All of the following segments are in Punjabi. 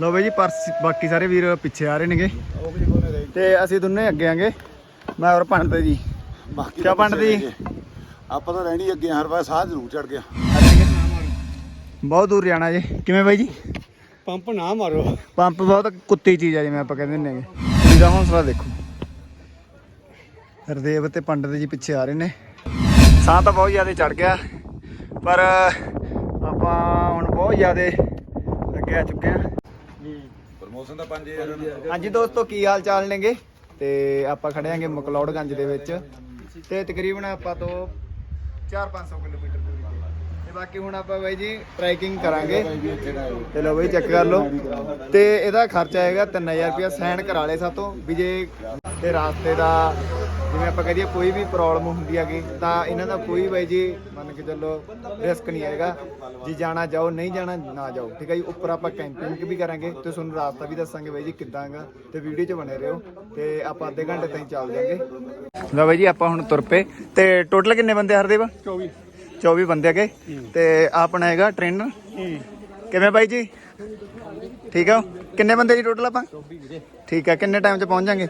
ਲਓ ਬਈ ਜੀ ਪਰਸ ਬਾਕੀ ਸਾਰੇ ਵੀਰ ਪਿੱਛੇ ਆ ਰਹੇ ਨੇਗੇ। ਤੇ ਅਸੀਂ ਦੋਨੇ ਅੱਗੇ ਆਂਗੇ। ਮੈਂ ਔਰ ਪੰਡਤ ਜੀ। ਬਾਕੀ ਕਿਆ ਬਣਦੀ? ਆਪਾਂ ਤਾਂ ਰਹਿਣੀ ਅੱਗੇ ਹਰ ਵਾਰ ਸਾਹ ਜ਼ਰੂਰ ਚੜ ਗਿਆ। ਬਹੁਤ ਦੂਰ ਜਾਣਾ ਜੀ। ਕਿਵੇਂ ਬਾਈ ਜੀ? ਪੰਪ ਨਾ ਮਾਰੋ। ਪੰਪ ਬਹੁਤ ਕੁੱਤੀ ਚੀਜ਼ ਆ ਜਿਵੇਂ ਆਪਾਂ ਕਹਿੰਦੇ ਹੁੰਦੇ ਨੇਗੇ। ਇਹਦਾ ਹੌਸਲਾ ਦੇਖੋ। ਹਰਦੇਵ ਤੇ ਪੰਡਤ ਜੀ ਪਿੱਛੇ ਆ ਰਹੇ ਨੇ। ਸਾਹ ਤਾਂ ਬਹੁਤ ਜ਼ਿਆਦਾ ਚੜ ਗਿਆ। ਪਰ ਆਪਾਂ ਹੁਣ ਬਹੁਤ ਜ਼ਿਆਦਾ ਅੱਗੇ ਆ ਚੁੱਕੇ ਹਾਂ ਪ੍ਰਮੋਸ਼ਨ ਦਾ। 5000 ਹਾਂਜੀ ਦੋਸਤੋ ਕੀ ਹਾਲ ਚਾਲ ਨੇਗੇ? ਤੇ ਆਪਾਂ ਖੜੇ ਆਂਗੇ ਮਕਲੌੜਗੰਜ ਦੇ ਵਿੱਚ। ਤੇ ਤਕਰੀਬਨ ਆਪਾਂ ਤੋਂ 4-500 ਕਿਲੋਮੀਟਰ ਦੂਰੀ ਤੇ। ਤੇ ਬਾਕੀ ਹੁਣ ਆਪਾਂ ਬਾਈ ਜੀ ਟਰੈਕਿੰਗ ਕਰਾਂਗੇ। ਤੇ ਲਓ ਬਾਈ ਚੈੱਕ ਕਰ ਲਓ। ਤੇ ਇਹਦਾ ਖਰਚਾ ਆਏਗਾ 3000 ਰੁਪਇਆ ਸਾਈਨ ਕਰਾ ਲਏ ਸਾਤੋਂ। ਵੀ ਜੇ ਤੇ ਰਾਸਤੇ ਦਾ ਜਿਵੇਂ ਆਪਾਂ ਕਹਦੇ ਕੋਈ ਵੀ ਪ੍ਰੋਬਲਮ ਹੁੰਦੀ ਹੈਗੀ ਤਾਂ ਇਹਨਾਂ ਦਾ ਕੋਈ ਬਾਈ ਜੀ ਮੰਨ ਕੇ ਚੱਲੋ ਰਿਸਕ ਨਹੀਂ ਆਏਗਾ ਜੀ ਜਾਣਾ ਜਾਓ ਨਹੀਂ ਜਾਣਾ ਨਾ ਜਾਓ ਠੀਕ ਹੈ ਜੀ? ਉੱਪਰ ਆਪਾਂ ਕੈਂਪਿੰਗ ਵੀ ਕਰਾਂਗੇ ਤੇ ਤੁਹਾਨੂੰ ਰਾਸਤਾ ਵੀ ਦੱਸਾਂਗੇ ਬਾਈ ਜੀ ਕਿੱਦਾਂਗਾ ਤੇ ਵੀਡੀਓ 'ਚ ਬਣੇ ਰਹੋ ਤੇ ਆਪਾਂ ਅੱਧੇ ਘੰਟੇ ਤਾਈਂ ਚੱਲ ਜਾਾਂਗੇ। ਲਓ ਬਾਈ ਜੀ ਆਪਾਂ ਹੁਣ ਤੁਰ ਪਏ ਤੇ ਟੋਟਲ ਕਿੰਨੇ ਬੰਦੇ ਹਰਦੇਵ? 24 24 ਬੰਦੇ ਹੈਗੇ। ਤੇ ਆਪਣਾ ਹੈਗਾ ਟ੍ਰੇਨਰ ਕਿਵੇਂ ਬਾਈ ਜੀ? ਠੀਕ ਆ? ਕਿੰਨੇ ਬੰਦੇ ਜੀ ਟੋਟਲ ਆਪਾਂ? ਠੀਕ ਆ ਕਿੰਨੇ ਟਾਈਮ 'ਚ ਪਹੁੰਚ ਜਾਾਂਗੇ?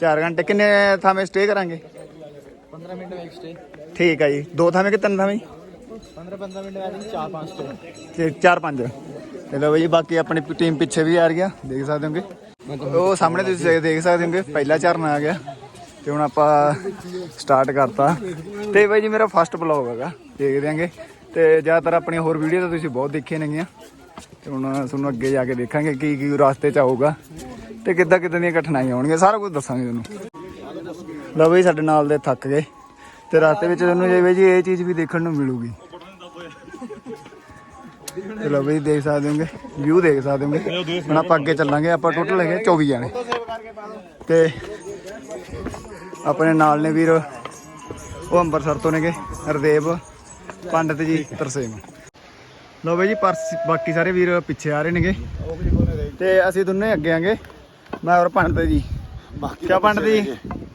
4 ਘੰਟੇ। ਕਿੰਨੇ ਥਾਵੇਂ ਸਟੇ ਕਰਾਂਗੇ? 15 ਮਿੰਟ ਵਿੱਚ ਸਟੇ ਠੀਕ ਆ ਜੀ। ਦੋ ਥਾਵੇਂ ਕਿ ਤਿੰਨ ਥਾਵੇਂ? 15 15 ਮਿੰਟ ਬਾਅਦ 4 5 ਸਟੇ ਤੇ 4 5 ਚਲੋ ਬਾਈ ਜੀ ਬਾਕੀ ਆਪਣੀ ਟੀਮ ਪਿੱਛੇ ਵੀ ਆ ਰਹੀ ਆ ਦੇਖ ਸਕਦੇ ਹੋਗੇ? ਉਹ ਸਾਹਮਣੇ ਤੁਸੀਂ ਦੇਖ ਸਕਦੇ ਹੋਗੇ ਪਹਿਲਾ ਚਰਨ ਆ ਗਿਆ। ਤੇ ਹੁਣ ਆਪਾਂ ਸਟਾਰਟ ਕਰਤਾ। ਤੇ ਬਾਈ ਜੀ ਮੇਰਾ ਫਸਟ ਬਲੌਗ ਹੈਗਾ। ਦੇਖ ਦਿਆਂਗੇ ਤੇ ਜ਼ਿਆਦਾਤਰ ਆਪਣੀਆਂ ਹੋਰ ਵੀਡੀਓ ਤਾਂ ਤੁਸੀਂ ਬਹੁਤ ਦੇਖੀਆਂ ਨੇਗੀਆਂ। ਤੇ ਹੁਣ ਤੁਹਾਨੂੰ ਅੱਗੇ ਜਾ ਕੇ ਦੇਖਾਂਗੇ ਕੀ ਕੀ ਰਸਤੇ 'ਚ ਆਊਗਾ ਤੇ ਕਿੱਦਾਂ ਕਿੱਦਾਂ ਦੀਆਂ ਕਠਿਨਾਈਆਂ ਆਉਣਗੀਆਂ, ਸਾਰਾ ਕੁਝ ਦੱਸਾਂਗੇ ਤੁਹਾਨੂੰ। ਲਓ ਬਈ ਸਾਡੇ ਨਾਲ ਦੇ ਥੱਕ ਗਏ ਤੇ ਰਸਤੇ ਵਿੱਚ ਤੁਹਾਨੂੰ ਜਿਵੇਂ ਜੀ ਇਹ ਚੀਜ਼ ਵੀ ਦੇਖਣ ਨੂੰ ਮਿਲੂਗੀ। ਚਲੋ ਬਈ ਦੇਖ ਸਕਦੇ ਹੋਗੇ ਵਿਊ ਦੇਖ ਸਕਦੇ ਹੋਗੇ। ਹੁਣ ਆਪਾਂ ਅੱਗੇ ਚੱਲਾਂਗੇ, ਆਪਾਂ ਟੋਟਲ ਹੈਗੇ 24 ਜਾਣੇ। ਤੇ ਆਪਣੇ ਨਾਲ ਨੇ ਵੀਰ, ਉਹ ਅੰਮ੍ਰਿਤਸਰ ਤੋਂ ਨੇਗੇ ਹਰਦੇਵ ਪੰਡਤ ਜੀ, ਤਰਸੇਮ। ਲੋ ਬਈ ਜੀ ਪਰਸ ਬਾਕੀ ਸਾਰੇ ਵੀਰ ਪਿੱਛੇ ਆ ਰਹੇ ਨੇਗੇ। ਤੇ ਅਸੀਂ ਦੋਨੇ ਅੱਗੇ ਆਂਗੇ। ਮੈਂ ਔਰ ਪੰਡਤ ਜੀ। ਬਾਕੀ ਕਿਆ ਤਾਂ ਬਣਦੀ? ਪਿੱਛੇ ਰਹਿ ਗਏ।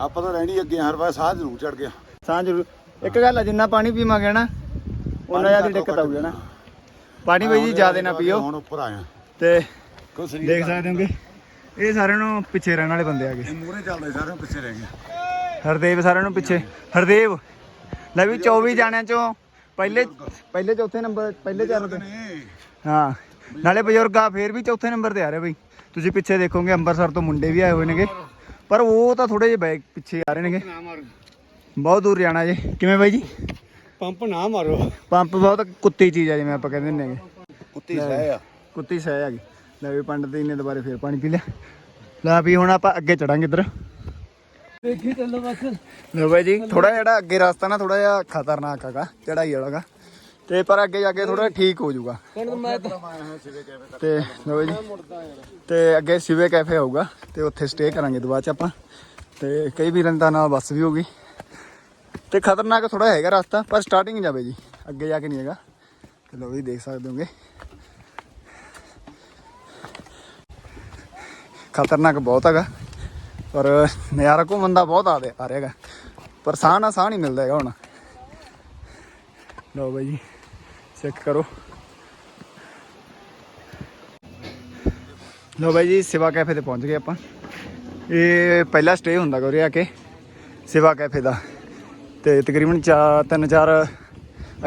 ਆਪਾਂ ਤਾਂ ਰਹਿਣੀ ਅੱਗੇ ਹਰ ਵਾਰ ਸਾਹ ਜ਼ਰੂਰ ਚੜ ਗਿਆ। ਸਾਂ ਜ਼ਰੂਰ। ਇੱਕ ਗੱਲ ਆ ਜਿੰਨਾ ਪਾਣੀ ਪੀਵਾਂਗੇ ਨਾ ਉਹਨਾਂ ਜ਼ਿਆਦਾ ਦਿੱਕਤ ਆਊਗੀ ਨਾ। ਪਾਣੀ। ਬਈ ਜੀ ਜ਼ਿਆਦਾ ਨਾ ਪੀਓ। ਹੁਣ ਉੱਪਰ ਆਇਆ। ਤੇ ਦੇਖ ਸਕਦੇ ਹੋਗੇ ਇਹ ਸਾਰਿਆਂ ਨੂੰ ਪਿੱਛੇ ਰਹਿਣ ਵਾਲੇ ਬੰਦੇ ਆਗੇ ਮੂਹਰੇ ਚੱਲਦੇ ਸਾਰੇ ਪਿੱਛੇ ਰਹਿ ਗਏ। ਹਰਦੇਵ ਸਾਰਿਆਂ ਨੂੰ ਪਿੱਛੇ। ਹਰਦੇਵ ਲੈ ਵੀ 24 ਜਾਣਿਆਂ ਚੋਂ ਪਹਿਲੇ ਪਹਿਲੇ ਚੌਥੇ ਨੰਬਰ ਪਹਿਲੇ ਚਰਨ ਤੇ ਹਾਂ। ਨਾਲੇ ਬਜ਼ੁਰਗ ਆ ਫੇਰ ਵੀ ਚੌਥੇ ਨੰਬਰ ਤੇ ਆ ਰਹੇ ਬਈ। ਤੁਸੀਂ ਪਿੱਛੇ ਦੇਖੋਗੇ ਅੰਮ੍ਰਿਤਸਰ ਤੋਂ ਮੁੰਡੇ ਵੀ ਆਏ ਹੋਏ ਨੇਗੇ। ਪਰ ਉਹ ਤਾਂ ਥੋੜੇ ਜਿਹੇ ਬੈਕ ਪਿੱਛੇ ਆ ਰਹੇ ਨੇਗੇ। ਬਹੁਤ ਦੂਰ ਜਾਣਾ ਜੀ। ਕਿਵੇਂ ਬਾਈ ਜੀ? ਪੰਪ ਨਾ ਮਾਰੋ। ਪੰਪ ਬਹੁਤ ਕੁੱਤੀ ਚੀਜ਼ ਆ ਜਿਵੇਂ ਆਪਾਂ ਕਹਿੰਦੇ ਹੁੰਦੇ ਨੇਗੇ ਕੁੱਤੀ ਸਹਿ ਆ। ਕੁੱਤੀ ਸਹਿ ਹੈਗੀ ਲੈ ਵੀ ਪੰਡਤ ਜੀ ਨੇ ਦੁਬਾਰੇ ਫੇਰ ਪਾਣੀ ਪੀ ਲਿਆ। ਲੈ ਵੀ ਹੁਣ ਆਪਾਂ ਅੱਗੇ ਚੜਾਂਗੇ ਇੱਧਰ। ਦੇਖੀ ਚੱਲੋ ਬਸ। ਲੋ ਬਾਈ ਜੀ ਥੋੜਾ ਜਿਹੜਾ ਅੱਗੇ ਰਸਤਾ ਨਾ ਥੋੜਾ ਜਿਹਾ ਖਤਰਨਾਕ ਹੈਗਾ ਚੜਾਈ ਵਾਲਾਗਾ ਤੇ ਪਰ ਅੱਗੇ ਜਾ ਕੇ ਥੋੜਾ ਠੀਕ ਹੋ ਜਾਊਗਾ। ਤੇ ਲੋ ਬਾਈ ਜੀ ਤੇ ਅੱਗੇ ਸਿਵੇ ਕੈਫੇ ਆਊਗਾ ਤੇ ਉੱਥੇ ਸਟੇ ਕਰਾਂਗੇ ਦੁਬਾਰਾ ਚ ਆਪਾਂ। ਤੇ ਕਈ ਵੀਰਾਂ ਦਾ ਨਾਲ ਬੱਸ ਵੀ ਹੋਗੀ ਤੇ ਖਤਰਨਾਕ ਥੋੜਾ ਹੈਗਾ ਰਸਤਾ ਪਰ ਸਟਾਰਟਿੰਗ ਜਾਵੇ ਜੀ ਅੱਗੇ ਜਾ ਕੇ ਨਹੀਂ ਹੈਗਾ। ਤੇ ਲੋ ਵੀ ਦੇਖ ਸਕਦੇ ਹੋਗੇ। ਖਤਰਨਾਕ ਬਹੁਤ ਹੈਗਾ। ਪਰ ਨਜ਼ਾਰਾ ਘੁੰਮਣ ਦਾ ਬਹੁਤ ਆ ਦੇ- ਆ ਰਿਹਾ ਹੈਗਾ। ਪਰ ਸਾਹ ਨਾ ਸਾਹ ਨਹੀਂ ਮਿਲਦਾ ਹੈਗਾ ਹੁਣ। ਲਓ ਬਾਈ ਜੀ ਚੈੱਕ ਕਰੋ। ਲਓ ਬਾਈ ਜੀ ਸਿਵਾ ਕੈਫੇ ਤੇ ਪਹੁੰਚ ਗਏ ਆਪਾਂ। ਇਹ ਪਹਿਲਾ ਸਟੇ ਹੁੰਦਾ ਗਾ ਉਰੇ ਆ ਕੇ ਸਿਵਾ ਕੈਫੇ ਦਾ। ਤੇ ਤਕਰੀਬਨ ਚਾ ਤਿੰਨ ਚਾਰ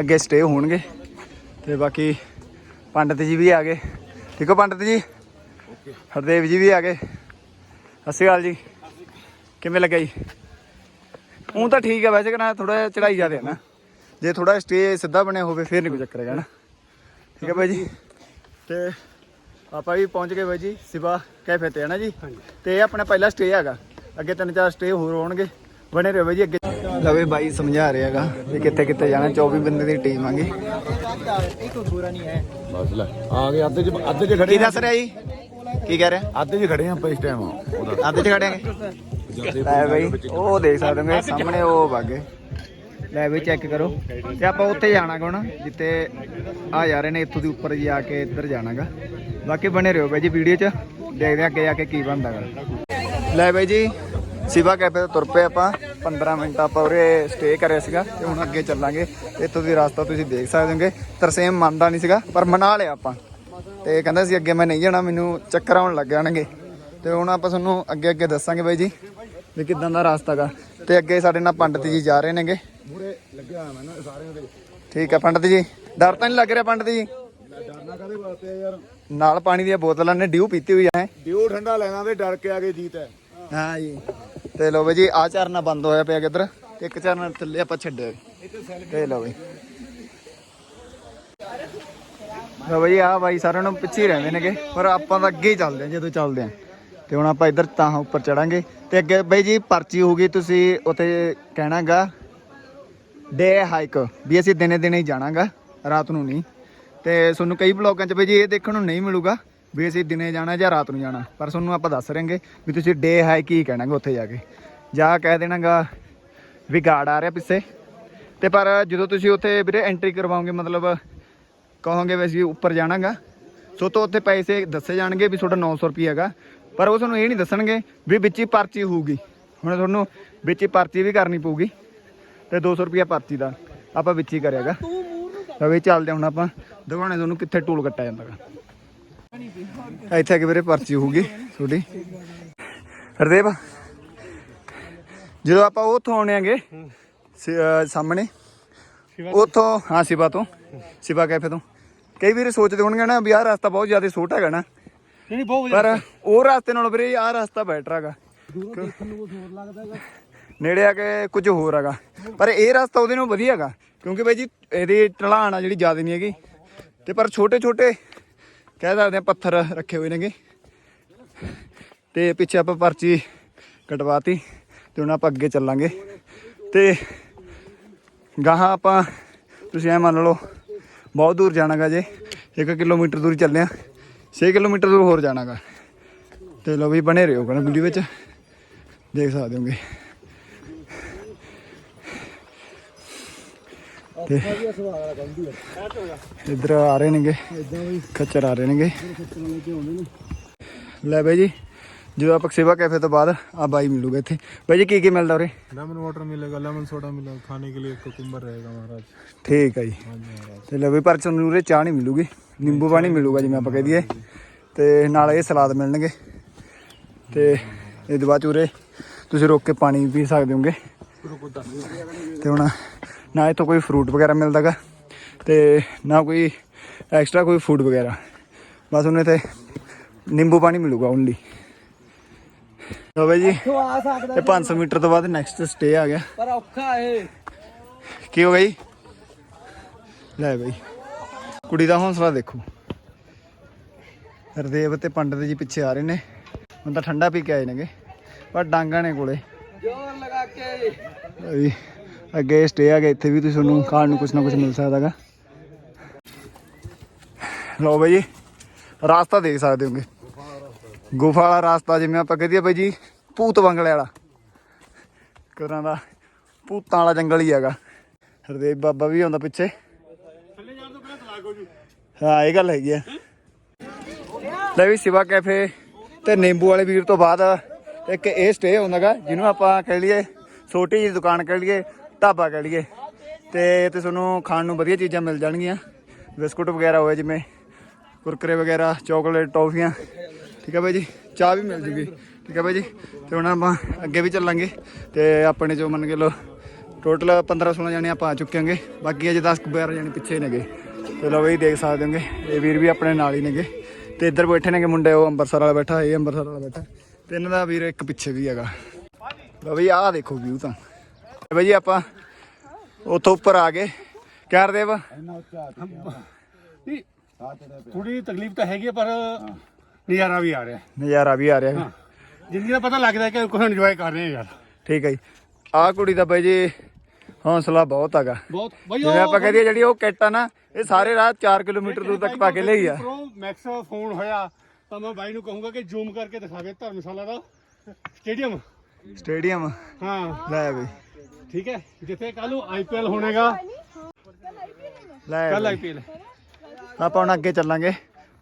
ਅੱਗੇ ਸਟੇ ਹੋਣਗੇ। ਤੇ ਬਾਕੀ ਪੰਡਤ ਜੀ ਵੀ ਆ ਗਏ। ਠੀਕ ਹੋ ਪੰਡਤ ਜੀ? ਹਰਦੇਵ ਜੀ ਵੀ ਆ ਗਏ। ਸਤਿ ਸ਼੍ਰੀ ਅਕਾਲ ਜੀ। ਕਿਵੇਂ ਲੱਗਾ ਜੀ? ਉਹ ਤਾਂ ਠੀਕ ਹੈ ਵੈਸੇ ਕਿ ਨਾ ਥੋੜਾ ਚੜਾਈ ਜ਼ਿਆਦਾ ਹੈ ਨਾ। ਜੇ ਥੋੜਾ ਸਟੇ ਸਿੱਧਾ ਬਣਿਆ ਹੋਵੇ ਫਿਰ ਨਹੀਂ ਕੋਈ ਚੱਕਰ ਹੈਗਾ ਨਾ। ਠੀਕ ਹੈ ਬਾਈ ਜੀ? ਤੇ ਆਪਾਂ ਵੀ ਪਹੁੰਚ ਗਏ ਬਾਈ ਜੀ ਸਿਵਾ ਕੈਫੇ ਤੇ ਹੈ ਨਾ ਜੀ? ਤੇ ਇਹ ਆਪਣਾ ਪਹਿਲਾ ਸਟੇ ਹੈਗਾ। ਅੱਗੇ ਤਿੰਨ ਚਾਰ ਸਟੇ ਹੋਰ ਹੋਣਗੇ। ਬਣੇ ਰਹੋ ਬਾਈ ਜੀ ਅੱਗੇ। ਲਵੇ ਬਾਈ ਸਮਝਾ ਰਿਹਾ ਹੈਗਾ ਵੀ ਕਿੱਥੇ ਕਿੱਥੇ ਜਾਣਾ 24 ਬੰਦੇ ਦੀ ਟੀਮ ਆਂਗੀ ਇੱਕ ਬੁਰਾ ਨਹੀਂ ਹੈ। ਬਸ ਲੈ ਆ ਗਏ ਅੱਧੇ ਚ ਅੱਧੇ ਚ ਕੀ ਖੜੇ ਆ। ਦੱਸ ਰਿਹਾ ਜੀ? ਕੀ ਕਹਿ ਰਿਹਾ? ਅੱਧੇ ਚ ਖੜੇ ਆ ਆਪਾਂ ਇਸ ਟਾਈਮ ਉਹਦਾ ਆਦੇ ਚ ਖੜਿਆਂਗੇ ਲੈ ਬਈ ਉਹ ਦੇਖ ਸਕਦੇ ਹੋ ਸਾਹਮਣੇ ਉਹ ਵਾਗੇ। ਲੈ ਬਈ ਚੈੱਕ ਕਰੋ। ਤੇ ਆਪਾਂ ਉੱਥੇ ਜਾਣਾਗਾ ਹੁਣ ਜਿੱਥੇ ਆ ਜਾ ਰਹੇ ਨੇ ਇੱਥੋਂ ਦੀ ਉੱਪਰ ਜਾ ਕੇ ਇੱਧਰ ਜਾਣਾਗਾ। ਬਾਕੀ ਬਣੇ ਰਹੋ ਬਾਈ ਜੀ ਵੀਡੀਓ 'ਚ। ਦੇਖਦੇ ਹਾਂ ਅੱਗੇ ਜਾ ਕੇ ਕੀ ਬਣਦਾਗਾ ਲੈ ਬਾਈ ਜੀ ਸਿਵਾ ਕੈਫੇ ਤੋਂ ਤੁਰ ਪਏ ਆਪਾਂ। 15 ਮਿੰਟ ਆਪਾਂ ਉਰੇ ਸਟੇ ਕਰਿਆ ਸੀਗਾ ਤੇ ਹੁਣ ਅੱਗੇ ਚੱਲਾਂਗੇ। ਇੱਥੋਂ ਦੀ ਰਸਤਾ ਤੁਸੀਂ ਦੇਖ ਸਕਦੇ ਹੋਗੇ। ਤਰਸੇਮ ਮੰਨਦਾ ਨਹੀਂ ਸੀਗਾ ਪਰ ਮਨਾ ਲਿਆ ਆਪਾਂ। ਤੇ ਕਹਿੰਦਾ ਸੀ ਅੱਗੇ ਮੈਂ ਨਹੀਂ ਜਾਣਾ ਮੈਨੂੰ ਚੱਕਰ ਆਉਣ ਲੱਗ ਜਾਣਗੇ। ਤੇ ਹੁਣ ਆਪਾਂ ਤੁਹਾਨੂੰ ਅੱਗੇ ਅੱਗੇ ਦੱਸਾਂਗੇ ਬਾਈ ਜੀ। ਵੀ ਕਿਦਾਂ ਦਾ ਰਸਤਾ ਗਾ। ਤੇ ਅੱਗੇ ਸਾਡੇ ਨਾਲ ਪੰਡਤ ਜੀ ਜਾ ਰਹੇ ਨੇਗੇ। ਮੂਰੇ ਲੱਗਿਆ ਹੋਇਆ ਮੈਂ ਨਾ ਸਾਰਿਆਂ ਦੇ। ਠੀਕ ਹੈ ਪੰਡਤ ਜੀ। ਡਰ ਤਾਂ ਨਹੀਂ ਲੱਗ ਰਿਹਾ ਪੰਡਤ ਜੀ? ਡਰਨਾ ਕਾਦੇ ਵਾਸਤੇ ਆ ਯਾਰ? ਨਾਲ ਪਾਣੀ ਦੀਆਂ ਬੋਤਲਾਂ ਨੇ ਡਿਊ ਪੀਤੀ ਹੋਈ ਹੈ। ਡਿਓ ਠੰਡਾ ਲੈਣਾ ਤੇ ਡਰ ਕੇ ਆ ਕੇ ਜੀਤ ਹੈ। ਹਾਂ ਜੀ। ਤੇ ਲੋ ਬਈ ਜੀ ਆ ਝਰਨਾ ਬੰਦ ਹੋਇਆ ਪਿਆ ਕਿੱਧਰ ਤੇ ਇੱਕ ਝਰਨਾ ਥੱਲੇ ਆਪਾਂ ਛੱਡਿਆ ਤੇ ਲੋ ਬਈ ਲੋ ਬਈ ਆ ਬਾਈ ਸਾਰਿਆਂ ਨੂੰ ਪਿੱਛੇ ਰਹਿੰਦੇ ਨੇਗੇ। ਪਰ ਆਪਾਂ ਤਾਂ ਅੱਗੇ ਹੀ ਚੱਲਦੇ ਆ ਜਦੋਂ ਚੱਲਦੇ ਆ ਤੇ ਹੁਣ ਆਪਾਂ ਇੱਧਰ ਤਾਂ ਉੱਪਰ ਚੜਾਂਗੇ। ਤੇ ਅੱਗੇ ਬਈ ਜੀ, ਪਰਚੀ ਹੋਊਗੀ, ਤੁਸੀਂ ਉੱਥੇ ਕਹਿਣਾਗਾ, ਡੇ ਹਾਈਕ, ਵੀ ਅਸੀਂ ਦਿਨੇ ਦਿਨੇ ਹੀ ਜਾਣਾਗਾ, ਰਾਤ ਨੂੰ ਨਹੀਂ। ਤੇ ਤੁਹਾਨੂੰ ਕਈ ਬਲੌਗਾਂ 'ਚ ਬਈ ਜੀ ਇਹ ਦੇਖਣ ਨੂੰ ਨਹੀਂ ਮਿਲੂਗਾ, ਵੀ ਅਸੀਂ ਦਿਨੇ ਜਾਣਾ ਜਾਂ ਰਾਤ ਨੂੰ ਜਾਣਾ। ਪਰ ਤੁਹਾਨੂੰ ਆਪਾਂ ਦੱਸ ਰਹੇਗੇ ਵੀ ਤੁਸੀਂ ਡੇ ਹਾਈਕ ਹੀ ਕਹਿਣਾਗਾ ਉੱਥੇ ਜਾ ਕੇ। ਜਾਂ ਕਹਿ ਦੇਣਾਗਾ ਵੀ ਗਾਰਡ ਆ ਰਿਹਾ ਪਿੱਛੇ। ਤੇ ਪਰ ਜਦੋਂ ਤੁਸੀਂ ਉੱਥੇ ਵੀਰੇ ਐਂਟਰੀ ਕਰਵਾਓਗੇ, ਮਤਲਬ ਕਹੋਗੇ ਵੀ ਅਸੀਂ ਉੱਪਰ ਜਾਣਾਗਾ, ਸੋ ਤੋਂ ਉੱਥੇ ਪੈਸੇ ਦੱਸੇ ਜਾਣਗੇ ਵੀ ਤੁਹਾਡਾ 900 ਰੁਪਏ ਹੈਗਾ। ਪਰ ਉਹ ਤੁਹਾਨੂੰ ਇਹ ਨਹੀਂ ਦੱਸਣਗੇ ਵੀ ਵਿੱਚ ਹੀ ਪਰਚੀ ਹੋਊਗੀ। ਹੁਣ ਤੁਹਾਨੂੰ ਵਿੱਚ ਹੀ ਪਰਚੀ ਵੀ ਕਰਨੀ ਪਊਗੀ ਤੇ 200 ਰੁਪਿਆ ਪਰਚੀ ਦਾ ਆਪਾਂ ਵਿੱਚ ਹੀ ਕਰਿਆਗਾ। ਤਾਂ ਵੀ ਚੱਲਦੇ ਹੁਣ ਆਪਾਂ। ਦਿਖਾਉਣੇ ਤੁਹਾਨੂੰ ਕਿੱਥੇ ਟੂਲ ਕੱਟਿਆ ਜਾਂਦਾਗਾ ਇੱਥੇ ਆ ਕੇ ਵੀਰੇ ਪਰਚੀ ਹੋਊਗੀ ਤੁਹਾਡੀ। ਹਰਦੇਵ ਜਦੋਂ ਆਪਾਂ ਉੱਥੋਂ ਆਉਣੇ ਆਂਗੇ ਸਾਹਮਣੇ ਉੱਥੋਂ ਹਾਂ ਸਿਵਾ ਤੋਂ। ਸਿਵਾ ਕੈਫੇ ਤੋਂ। ਕਈ ਵੀਰੇ ਸੋਚਦੇ ਹੋਣਗੇ ਨਾ ਵੀ ਆਹ ਰਸਤਾ ਬਹੁਤ ਜ਼ਿਆਦਾ ਛੋਟਾ ਹੈਗਾ ਨਾ। ਨਹੀਂ ਬਹੁਤ ਪਰ ਉਹ ਰਸਤੇ ਨਾਲੋਂ ਵੀਰੇ ਆਹ ਰਸਤਾ ਬੈਟਰ ਹੈਗਾ। ਦੇਖਣ ਨੂੰ ਕੁਝ ਹੋਰ ਲੱਗਦਾ ਹੈਗਾ। ਨੇੜੇ ਆ ਕੇ ਕੁਝ ਹੋਰ ਹੈਗਾ। ਪਰ ਇਹ ਰਸਤਾ ਉਹਦੇ ਨਾਲੋਂ ਵਧੀਆ ਹੈਗਾ ਕਿਉਂਕਿ ਬਾਈ ਜੀ ਇਹਦੀ ਢਲਾਣ ਆ ਜਿਹੜੀ ਜ਼ਿਆਦਾ ਨਹੀਂ ਹੈਗੀ। ਤੇ ਪਰ ਛੋਟੇ ਛੋਟੇ ਕਹਿ ਸਕਦੇ ਆ ਪੱਥਰ ਰੱਖੇ ਹੋਏ ਨੇਗੇ। ਤੇ ਪਿੱਛੇ ਆਪਾਂ ਪਰਚੀ ਕਟਵਾਤੀ ਤੇ ਹੁਣ ਆਪਾਂ ਅੱਗੇ ਚੱਲਾਂਗੇ। ਤੇ ਗਾਹਾਂ ਆਪਾਂ ਤੁਸੀਂ ਐ ਮੰਨ ਲਓ ਬਹੁਤ ਦੂਰ ਜਾਣਾਗਾ ਜੇ। 1 ਕਿਲੋਮੀਟਰ ਦੂਰ ਚੱਲੇ ਆ। 6 ਕਿਲੋਮੀਟਰ ਤੋਂ ਹੋਰ ਜਾਣਾਗਾ। ਤੇ ਲੋ ਵੀ ਬਣੇ ਰਹੋ ਕਣ ਵੀਡੀਓ ਵਿੱਚ। ਦੇਖ ਸਕਦੇ ਹੋਗੇ। ਇੱਧਰ ਆ ਰਹੇ ਨੇਗੇ। ਖੱਚਰ ਆ ਰਹੇ ਨੇਗੇ। ਲੈ ਬਾਈ ਜੀ ਜਦੋਂ ਆਪਾਂ ਸੇਵਾ ਕੈਫੇ ਤੋਂ ਬਾਅਦ ਆ ਬਾਈ ਮਿਲੂਗਾ ਇੱਥੇ। ਬਾਈ ਜੀ ਕੀ ਕੀ ਮਿਲਦਾ ਉਰੇ? ਲੈਮਨ ਵਾਟਰ ਮਿਲੇਗਾ ਲੈਮਨ ਸੋਡਾ ਮਿਲੇਗਾ ਖਾਣੇ ਕੇ ਲਈ ਕੁਕੁੰਬਰ ਰਹੇਗਾ ਮਹਾਰਾਜ। ਠੀਕ ਹੈ ਜੀ। ਤੇ ਲੈ ਬਾਈ ਪਰ ਤੁਹਾਨੂੰ ਚਾਹ ਨਹੀਂ ਮਿਲੂਗੀ। ਨਿੰਬੂ ਪਾਣੀ ਮਿਲੂਗਾ ਜਿਵੇਂ ਆਪਾਂ ਕਹਿ ਦਈਏ। ਤੇ ਨਾਲ ਇਹ ਸਲਾਦ ਮਿਲਣਗੇ। ਤੇ ਇਹਦੇ ਬਾਅਦ 'ਚ ਉਰੇ ਤੁਸੀਂ ਰੋਕ ਕੇ ਪਾਣੀ ਪੀ ਸਕਦੇ ਹੋਗੇ। ਤੇ ਹੁਣ ਨਾ ਇੱਥੋਂ ਕੋਈ ਫਰੂਟ ਵਗੈਰਾ ਮਿਲਦਾਗਾ ਤੇ ਨਾ ਕੋਈ ਐਕਸਟਰਾ ਕੋਈ ਫੂਡ ਵਗੈਰਾ। ਬਸ ਉਹਨੇ ਤੇ ਨਿੰਬੂ ਪਾਣੀ ਮਿਲੂਗਾ ਓਨਲੀ ਲੋ ਬਈ ਜੀ ਤੂੰ ਇਹ 500 ਮੀਟਰ ਤੋਂ ਬਾਅਦ ਨੈਕਸਟ ਸਟੇ ਆ ਗਿਆ। ਪਰ ਔਖਾ ਇਹ। ਕੀ ਹੋ ਗਈ ਲੈ ਬਈ। ਕੁੜੀ ਦਾ ਹੌਸਲਾ ਦੇਖੋ। ਹਰਦੇਵ ਤੇ ਪੰਡਤ ਜੀ ਪਿੱਛੇ ਆ ਰਹੇ ਨੇ। ਹੁਣ ਤਾਂ ਠੰਡਾ ਪੀ ਕੇ ਆਏ ਨੇਗੇ। ਪਰ ਡਾਂਗਾ ਨੇ ਕੋਲੇ। ਜ਼ੋਰ ਲਗਾ ਕੇ। ਅੱਗੇ ਸਟੇ ਆ ਗਿਆ ਇੱਥੇ ਵੀ ਤੁਸੀਂ ਤੁਹਾਨੂੰ ਖਾਣ ਨੂੰ ਕੁਝ ਨਾ ਕੁਝ ਮਿਲ ਸਕਦਾਗਾ। ਲਓ ਬਈ ਜੀ ਰਾਸਤਾ ਦੇਖ ਸਕਦੇ ਹੋਗੇ। ਗੁਫਾ ਵਾਲਾ ਰਾਸਤਾ ਜਿਵੇਂ ਆਪਾਂ ਕਹਦੇ ਬਈ ਜੀ ਭੂਤ ਬੰਗਲੇ ਵਾਲਾ। ਕਰਾਂ ਦਾ ਭੂਤਾਂ ਵਾਲਾ ਜੰਗਲ ਹੀ ਹੈਗਾ। ਹਰਦੇਵ ਬਾਬਾ ਵੀ ਆਉਂਦਾ ਪਿੱਛੇ। ਹਾਂ, ਇਹ ਗੱਲ ਹੈਗੀ ਆ। ਲੈ ਵੀ ਸਿਵਾ ਕੈਫੇ ਤੇ ਨਿੰਬੂ ਵਾਲੇ ਵੀਰ ਤੋਂ ਬਾਅਦ ਇੱਕ ਇਹ ਸਟੇ ਹੁੰਦਾਗਾ ਜਿਹਨੂੰ ਆਪਾਂ ਕਹਿ ਲਈਏ ਛੋਟੀ ਜਿਹੀ ਦੁਕਾਨ ਕਹਿ ਲਈਏ, ਢਾਬਾ ਕਹਿ ਲਈਏ। ਤੇ ਤੇ ਤੁਹਾਨੂੰ ਖਾਣ ਨੂੰ ਵਧੀਆ ਚੀਜ਼ਾਂ ਮਿਲ ਜਾਣਗੀਆਂ। ਬਿਸਕੁਟ ਵਗੈਰਾ ਹੋਏ ਜਿਵੇਂ ਕੁਰਕਰੇ ਵਗੈਰਾ, ਚਾਕਲੇਟ, ਟੌਫੀਆਂ। ਠੀਕ ਹੈ ਬਾਈ ਜੀ, ਚਾਹ ਵੀ ਮਿਲ ਜੂਗੀ। ਠੀਕ ਹੈ ਬਾਈ ਜੀ, ਤੇ ਹੁਣ ਆਪਾਂ ਅੱਗੇ ਵੀ ਚੱਲਾਂਗੇ। ਤੇ ਆਪਣੇ ਜੋ ਮੰਨ ਕੇ ਲੋ ਟੋਟਲ 15 16 ਜਣੇ ਆਪਾਂ ਆ ਚੁੱਕੇ ਹਾਂਗੇ। ਬਾਕੀ ਅਜੇ 10 12 ਜਣੇ ਪਿੱਛੇ ਨੇਗੇ। ਤੇ ਲੋ ਵੀ ਦੇਖ ਸਕਦੇ ਹੋਗੇ ਇਹ ਵੀਰ ਵੀ ਆਪਣੇ ਨਾਲ ਹੀ ਨੇਗੇ। ਤੇ ਇੱਧਰ ਬੈਠੇ ਨੇਗੇ ਮੁੰਡੇ ਉਹ ਅੰਮ੍ਰਿਤਸਰ ਵਾਲਾ ਬੈਠਾ ਇਹ ਅੰਮ੍ਰਿਤਸਰ ਵਾਲਾ ਬੈਠਾ। ਤੇ ਇਹਨਾਂ ਦਾ ਵੀਰ ਇੱਕ ਪਿੱਛੇ ਵੀ ਹੈਗਾ। ਲੋ ਵੀ ਆਹ ਦੇਖੋ ਵਿਊ ਤਾਂ। ਬਈ ਆਪਾਂ ਉੱਥੋਂ ਉੱਪਰ ਆ ਗਏ। ਕਰ ਦੇਵ ਥੋੜੀ ਤਕਲੀਫ ਤਾਂ ਹੈਗੀ ਪਰ ਨਜ਼ਾਰਾ ਵੀ ਆ ਰਿਹਾ। ਨਜ਼ਾਰਾ ਵੀ ਆ ਰਿਹਾ ਜਿੰਦਗੀ ਦਾ ਪਤਾ ਲੱਗਦਾ ਕਿ ਕੁਝ ਇੰਜੋਏ ਕਰ ਰਹੇ ਆ ਯਾਰ। ਠੀਕ ਹੈ ਜੀ। ਆਹ ਕੁੜੀ ਦਾ ਬਾਈ ਜੀ ਹੌਸਲਾ ਬਹੁਤ ਹੈਗਾ। ਬਹੁਤ ਬਈ ਜਿਵੇਂ ਆਪਾਂ ਕਹਦੇ ਜਿਹੜੀ ਉਹ ਕਿੱਟ ਆ ਨਾ ਇਹ ਸਾਰੇ ਰਾਹ 4 ਕਿਲੋਮੀਟਰ ਦੂਰ ਤੱਕ ਪਾ ਕੇ ਲਈ ਆ। ਮੈਕਸ ਫੋਨ ਹੋਇਆ ਤਾਂ ਮੈਂ ਬਾਈ ਨੂੰ ਕਹੂੰਗਾ ਕਿ ਜ਼ੂਮ ਕਰਕੇ ਦਿਖਾਵੇ ਧਰਮਸ਼ਾਲਾ ਦਾ। ਸਟੇਡੀਅਮ ਸਟੇਡੀਅਮ ਹਾਂ। ਲੈ ਬਈ। ਠੀਕ ਹੈ ਜਿੱਥੇ ਕੱਲ ਨੂੰ ਆਈਪੀਐਲ ਹੋਣੇਗਾ। ਲੈ ਕੱਲ ਆਈਪੀਐਲ ਆਪਾਂ ਹੁਣ ਅੱਗੇ ਚੱਲਾਂਗੇ।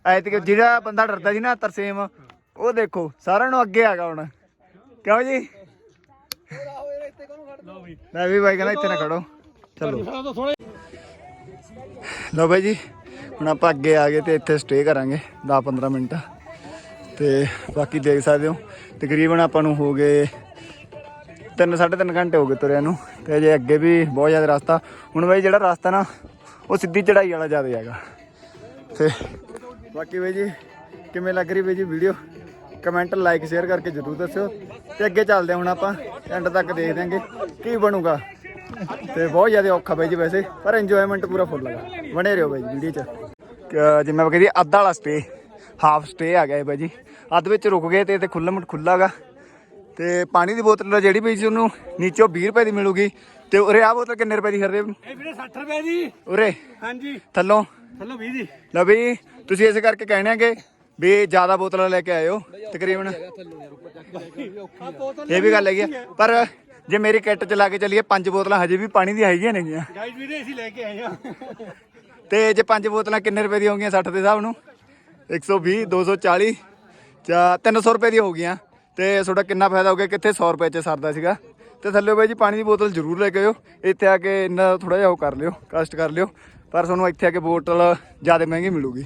ਐਤਕ ਜਿਹੜਾ ਬੰਦਾ ਡਰਦਾ ਸੀ ਨਾ ਤਰਸੇਮ ਉਹ ਦੇਖੋ ਸਾਰਿਆਂ ਨੂੰ ਅੱਗੇ ਹੈਗਾ ਹੁਣ। ਕਿਉਂ ਜੀ? ਲਓ ਵੀ ਬਾਈ ਕਹਿੰਦਾ ਇੱਥੇ ਨਾ ਖੜੋ। ਚਲੋ। ਲਓ ਬਾਈ ਜੀ, ਹੁਣ ਆਪਾਂ ਅੱਗੇ ਆ ਗਏ ਤੇ ਇੱਥੇ ਸਟੇ ਕਰਾਂਗੇ 10-15 ਮਿੰਟ। ਤੇ ਬਾਕੀ ਦੇਖ ਸਕਦੇ ਹੋ, ਤਕਰੀਬਨ ਆਪਾਂ ਨੂੰ ਹੋ ਗਏ ਤਿੰਨ, ਸਾਢੇ ਤਿੰਨ ਘੰਟੇ ਹੋ ਗਏ ਤੁਰਿਆ ਨੂੰ। ਤੇ ਅਜੇ ਅੱਗੇ ਵੀ ਬਹੁਤ ਜ਼ਿਆਦਾ ਰਸਤਾ। ਹੁਣ ਬਾਈ ਜਿਹੜਾ ਰਸਤਾ ਨਾ, ਉਹ ਸਿੱਧੀ ਚੜਾਈ ਵਾਲਾ ਜ਼ਿਆਦਾ ਹੈਗਾ। ਤੇ ਬਾਕੀ ਬਾਈ ਜੀ, ਕਿਵੇਂ ਲੱਗ ਰਹੀ ਬਾਈ ਜੀ ਵੀਡੀਓ ਕਮੈਂਟ ਲਾਈਕ ਸ਼ੇਅਰ ਕਰਕੇ ਜਰੂਰ ਦੱਸਿਓ। ਤੇ ਅੱਗੇ ਚੱਲਦੇ ਹਾਂ ਹੁਣ ਆਪਾਂ। ਐਂਡ ਤੱਕ ਦੇਖਦੇ ਆਂਗੇ ਕੀ ਬਣੂਗਾ। ਤੇ ਬਹੁਤ ਜ਼ਿਆਦਾ ਔਖਾ ਬਾਈ ਜੀ ਵੈਸੇ ਪਰ ਇੰਜੋਇਮੈਂਟ ਪੂਰਾ ਫੁੱਲ ਲਗਾ ਬਣੇ ਰਹੋ ਬਾਈ ਵੀਡੀਓ 'ਚ। ਜਿਵੇਂ ਆਪਾਂ ਕਹਦੇ ਅੱਧਾ ਵਾਲਾ ਸਟੇ ਹਾਫ ਸਟੇ ਆ ਗਿਆ ਬਾਈ ਜੀ। ਅੱਧ ਵਿੱਚ ਰੁਕ ਗਏ ਤੇ ਤੇ ਖੁੱਲ੍ਹਾ ਮਟ ਖੁੱਲਾਗਾ ਤੇ ਪਾਣੀ ਦੀ ਬੋਤਲ ਜਿਹੜੀ ਪਈ ਸੀ ਉਹਨੂੰ ਨੀਚੋਂ 20 ਰੁਪਏ ਦੀ ਮਿਲੂਗੀ। ਤੇ ਉਰੇ ਆ ਬੋਤਲ ਕਿੰਨੇ ਰੁਪਏ ਦੀ ਖਰੀਦੇ ਇਹ ਵੀਰੇ 60 ਰੁਪਏ ਦੀ। ਉਰੇ? ਹਾਂਜੀ। ਥੱਲੋਂ? ਥੱਲੋਂ 20 ਦੀ। ਲਓ ਵੀ ਤੁਸੀਂ ਇਸ ਕਰਕੇ ਕਹਿਣੇ ਆਗੇ ਵੀ ਜ਼ਿਆਦਾ ਬੋਤਲਾਂ ਲੈ ਕੇ ਆਇਓ ਤਕਰੀਬਨ। ਇਹ ਵੀ ਗੱਲ ਹੈਗੀ ਆ। ਪਰ ਜੇ ਮੇਰੀ ਕਿੱਟ ਚ ਲਾ ਕੇ ਚੱਲੀਏ ਪੰਜ ਬੋਤਲਾਂ ਹਜੇ ਵੀ ਪਾਣੀ ਦੀਆਂ ਹੈਗੀਆਂ ਨੇਗੀਆਂ। ਗਾਈਡ ਵੀਰੇ ਅਸੀਂ ਲੈ ਕੇ ਆਏ ਆ। ਤੇ ਜੇ ਪੰਜ ਬੋਤਲਾਂ ਕਿੰਨੇ ਰੁਪਏ ਦੀ ਹੋਗੀਆਂ 60 ਦੇ ਹਿਸਾਬ ਨੂੰ? 120 240 ਜਾਂ 300 ਰੁਪਏ ਦੀ ਹੋ ਗਈਆਂ ਤੇ ਤੁਹਾਡਾ ਕਿੰਨਾ ਫਾਇਦਾ ਹੋ ਗਿਆ ਕਿੱਥੇ 100 ਰੁਪਏ ਚ ਸਰਦਾ ਸੀਗਾ? ਤੇ ਥੱਲੇ ਬਾਈ ਜੀ ਪਾਣੀ ਦੀ ਬੋਤਲ ਜ਼ਰੂਰ ਲੈ ਕੇ ਆਇਓ। ਇੱਥੇ ਆ ਕੇ ਇੰਨਾ ਥੋੜਾ ਜਿਹਾ ਉਹ ਕਰ ਲਿਓ ਕਸ਼ਟ ਕਰ ਲਿਓ। ਪਰ ਤੁਹਾਨੂੰ ਇੱਥੇ ਆ ਕੇ ਬੋਤਲ ਜ਼ਿਆਦਾ ਮਹਿੰਗੀ ਮਿਲੂਗੀ।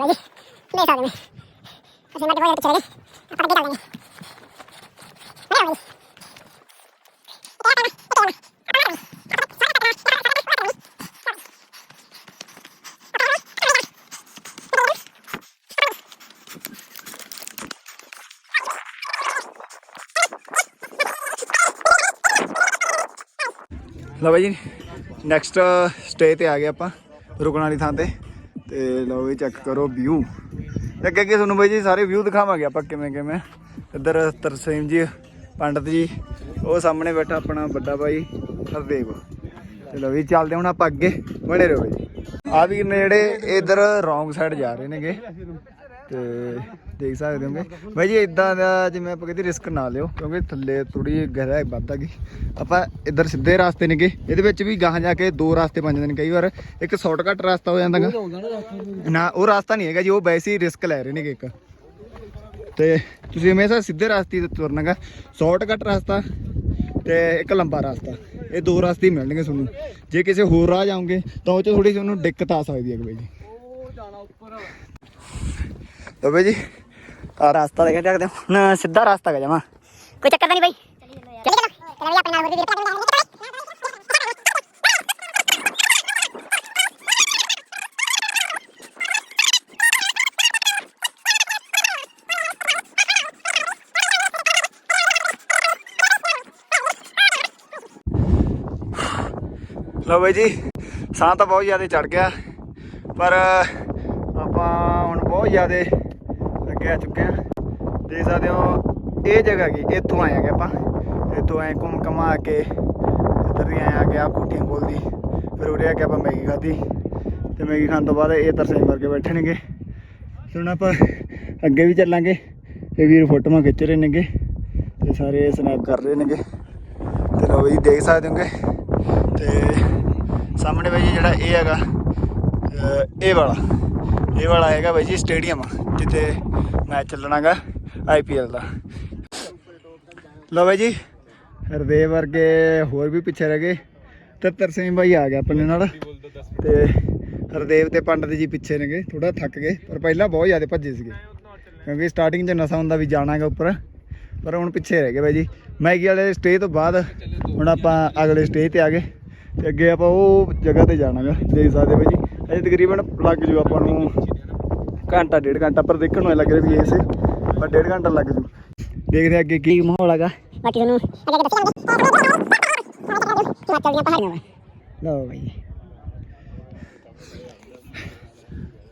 ਲੈ ਸਕਦੇ ਨੇ ਅਸੀਂ ਮੱਡ ਬਹੁਤ ਚਲੇ ਗਏ ਆਪਾਂ ਅੱਗੇ ਚੱਲਦੇ ਨੇ ਲੈ ਆਓ ਲਓ ਬਾਈ ਜੀ ਨੈਕਸਟ ਸਟੇ ਤੇ ਆ ਗਏ ਆਪਾਂ ਰੁਕਣ ਵਾਲੀ ਥਾਂ ਤੇ। ਤੇ ਲਓ ਵੀ ਚੈੱਕ ਕਰੋ ਵਿਊ ਅੱਗੇ ਅੱਗੇ ਤੁਹਾਨੂੰ ਬਾਈ ਜੀ ਸਾਰੇ ਵਿਊ ਦਿਖਾਵਾਂਗੇ ਆਪਾਂ ਕਿਵੇਂ ਕਿਵੇਂ। ਇੱਧਰ ਤਰਸੇਮ ਜੀ, ਪੰਡਤ ਜੀ, ਉਹ ਸਾਹਮਣੇ ਬੈਠਾ ਆਪਣਾ ਵੱਡਾ ਭਾਈ ਹਰਦੇਵ। ਤੇ ਲਓ ਵੀ ਚੱਲਦੇ ਹੁਣ ਆਪਾਂ ਅੱਗੇ, ਬਣੇ ਰਹੋ ਬਾਈ ਜੀ। ਆ ਵੀ ਜਿਹੜੇ ਇਧਰ ਰੋਂਗ ਸਾਈਡ ਜਾ ਰਹੇ ਨੇਗੇ। ਤੇ ਦੇਖ ਸਕਦੇ ਹੋਗੇ। ਬਾਈ ਜੀ ਇਦਾਂ ਦਾ ਜਿਵੇਂ ਆਪਾਂ ਕਹਿੰਦੇ ਰਿਸਕ ਨਾ ਲਿਓ, ਕਿਉਂਕਿ ਥੱਲੇ ਥੋੜੀ ਗਹਿਰਾਈ ਵੱਧ ਗਈ ਆਪਾਂ ਇੱਧਰ ਸਿੱਧੇ ਰਾਸਤੇ ਨੇਗੇ, ਇਹਦੇ ਵਿੱਚ ਵੀ ਗਾਹਾਂ ਜਾ ਕੇ ਦੋ ਰਾਸਤੇ ਬਣ ਜਾਂਦੇ ਨੇ ਕਈ ਵਾਰ। ਇੱਕ ਸ਼ਾਰਟਕਟ ਰਸਤਾ ਹੋ ਜਾਂਦਾ ਗਾ। ਨਾ, ਉਹ ਰਸਤਾ ਨਹੀਂ ਹੈਗਾ ਜੀ, ਉਹ ਵੈਸੇ ਹੀ ਰਿਸਕ ਲੈ ਰਹੇ ਨੇਗੇ ਇੱਕ। ਤੇ ਤੁਸੀਂ ਹਮੇਸ਼ਾ ਸਿੱਧੇ ਰਸਤੇ ਤੇ ਤੁਰਨਾਗਾ ਸ਼ਾਰਟਕਟ ਰਸਤਾ ਤੇ ਇੱਕ ਲੰਬਾ ਰਸਤਾ। ਇਹ ਦੋ ਰਸਤੇ ਮਿਲਣਗੇ ਤੁਹਾਨੂੰ। ਜੇ ਕਿਸੇ ਹੋਰ ਰਾਹ ਜਾਓਗੇ, ਤਾਂ ਉਹ ਚ ਥੋੜੀ ਤੁਹਾਨੂੰ ਦਿੱਕਤ ਆ ਸਕਦੀ ਹੈ ਬਾਈ ਜੀ ਲਓ ਬਾਈ ਜੀ। ਆ ਰਸਤਾ ਦੇਖ ਸਕਦੇ ਹੋ ਹੁਣ ਸਿੱਧਾ ਰਸਤਾ ਹੈਗਾ ਜਮਾ ਕੋਈ ਚੱਕਰ ਨਹੀਂ ਬਾਈ। ਚੱਲੀ ਚਲੋ ਚਲੋ ਆਪਣੇ ਨਾਲ ਹੋਰ ਵੀ ਲਓ ਬਾਈ ਜੀ ਸਾਹ ਤਾਂ ਬਹੁਤ ਜ਼ਿਆਦਾ ਚੜ ਗਿਆ। ਪਰ ਆਪਾਂ ਹੁਣ ਬਹੁਤ ਜ਼ਿਆਦਾ ਅੱਗੇ ਆ ਚੁੱਕੇ ਆ। ਦੇਖ ਸਕਦੇ ਹੋ, ਇਹ ਜਗ੍ਹਾ ਕੀ, ਇੱਥੋਂ ਆਏ ਆਗੇ ਆਪਾਂ। ਇੱਥੋਂ ਆਏ ਘੁੰਮ ਘਮਾ ਕੇ ਇੱਧਰ ਵੀ ਆਏ ਆ ਆ ਕੋਠੀਆਂ ਖੋਲਦੀ ਫਿਰ ਉਰੇ ਆ ਕੇ ਆਪਾਂ ਮੈਗੀ ਖਾਧੀ। ਤੇ ਮੈਗੀ ਖਾਣ ਤੋਂ ਬਾਅਦ ਇਹ ਤਰਸੇ ਵਰਗੇ ਬੈਠਣਗੇ। ਹੁਣ ਆਪਾਂ ਅੱਗੇ ਵੀ ਚੱਲਾਂਗੇ, ਇਹ ਵੀਰ ਫੋਟੋਆਂ ਖਿੱਚ ਰਹੇ ਨੇਗੇ ਤੇ ਸਾਰੇ ਸਨੈਪ ਕਰ ਰਹੇ ਨੇਗੇ। ਤੇ ਲਓ ਜੀ, ਦੇਖ ਸਕਦੇ ਹੋਗੇ। ਤੇ ਸਾਹਮਣੇ ਬਾਈ ਜਿਹੜਾ ਇਹ ਹੈਗਾ ਇਹ ਵਾਲਾ। ਇਹ ਵਾਲਾ ਹੈਗਾ ਬਾਈ ਜੀ ਸਟੇਡੀਅਮ, ਜਿੱਥੇ ਮੈਚ ਚੱਲਣਾਗਾ ਆਈਪੀਐਲ ਦਾ। ਲਓ ਬਾਈ ਜੀ, ਹਰਦੇਵ ਵਰਗੇ ਹੋਰ ਵੀ ਪਿੱਛੇ ਰਹਿ ਗਏ। ਤੇ ਤਰਸੇਮ ਬਾਈ ਆ ਗਿਆ ਆਪਣੇ ਨਾਲ। ਤੇ ਹਰਦੇਵ ਤੇ ਪੰਡਤ ਜੀ ਪਿੱਛੇ ਨੇਗੇ ਥੋੜਾ ਥੱਕ ਗਏ, ਪਰ ਪਹਿਲਾਂ ਬਹੁਤ ਜ਼ਿਆਦਾ ਭੱਜੇ ਸੀਗੇ। ਕਿਉਂਕਿ ਸਟਾਰਟਿੰਗ 'ਚ ਨਸ਼ਾ ਹੁੰਦਾ ਵੀ ਜਾਣਾਗਾ ਉੱਪਰ। ਪਰ ਹੁਣ ਪਿੱਛੇ ਰਹਿ ਗਏ ਬਾਈ ਜੀ। ਮੈਗੀ ਵਾਲੇ ਸਟੇ ਤੋਂ ਬਾਅਦ ਹੁਣ ਆਪਾਂ ਅਗਲੇ ਸਟੇਜ ਤੇ ਆ ਗਏ। ਤੇ ਅੱਗੇ ਆਪਾਂ ਉਹ ਜਗ੍ਹਾ ਤੇ ਜਾਣਾਗਾ, ਦੇਖ ਸਕਦੇ ਬਾਈ ਜੀ। ਅਜੇ ਤਕਰੀਬਨ ਲੱਗ ਜੂ ਆਪਾਂ ਨੂੰ ਘੰਟਾ ਡੇਢ ਘੰਟਾ ਪਰ ਦੇਖਣ ਨੂੰ ਲੱਗ ਰਿਹਾ ਵੀ ਇਸੇ ਪਰ ਡੇਢ ਘੰਟਾ ਲੱਗ ਜੂ। ਦੇਖਦੇ ਹਾਂ ਅੱਗੇ ਕੀ ਮਾਹੌਲ ਹੈਗਾ। ਬਾਕੀ ਤੁਹਾਨੂੰ ਅੱਗੇ ਦੱਸਾਂਗੇ ਚੱਲਦੀਆਂ ਪਹਾੜੀਆਂ ਵਾ ਲਓ ਬਾਈ।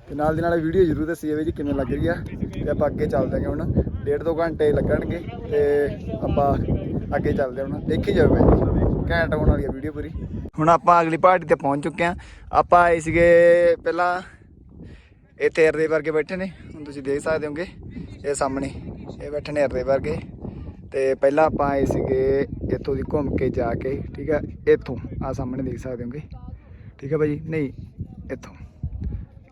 ਤੇ ਨਾਲ ਦੀ ਨਾਲ ਵੀਡੀਓ ਜ਼ਰੂਰ ਦੱਸੀ ਜਾਵੇ ਜੀ ਕਿਵੇਂ ਲੱਗ ਰਹੀ ਆ। ਤੇ ਆਪਾਂ ਅੱਗੇ ਚੱਲਦੇ ਹਾਂ ਹੁਣ। ਡੇਢ ਦੋ ਘੰਟੇ ਲੱਗਣਗੇ ਤੇ ਆਪਾਂ ਅੱਗੇ ਚੱਲਦੇ ਹਾਂ ਹੁਣ। ਦੇਖੀ ਜਾਵੇ ਬਾਈ। ਘੈਂਟ ਹੋਣ ਵਾਲੀ ਆ ਵੀਡੀਓ ਪੂਰੀ। ਹੁਣ ਆਪਾਂ ਅਗਲੀ ਪਹਾੜੀ ਤੇ ਪਹੁੰਚ ਚੁੱਕੇ ਆ ਆਪਾਂ ਆਏ ਸੀਗੇ ਪਹਿਲਾਂ ਇੱਥੇ ਅਰਦੇ ਵਰਗੇ ਬੈਠੇ ਨੇ, ਹੁਣ ਤੁਸੀਂ ਦੇਖ ਸਕਦੇ ਹੋਗੇ, ਇਹ ਸਾਹਮਣੇ, ਇਹ ਬੈਠੇ ਨੇ ਅਰਦੇ ਵਰਗੇ। ਤੇ ਪਹਿਲਾਂ ਆਪਾਂ ਆਏ ਸੀਗੇ ਇੱਥੋਂ ਦੀ ਘੁੰਮ ਕੇ ਜਾ ਕੇ, ਠੀਕ ਆ, ਇੱਥੋਂ ਆ ਸਾਹਮਣੇ ਦੇਖ ਸਕਦੇ ਹੋਗੇ। ਠੀਕ ਹੈ ਭਾਜੀ? ਨਹੀਂ, ਇੱਥੋਂ।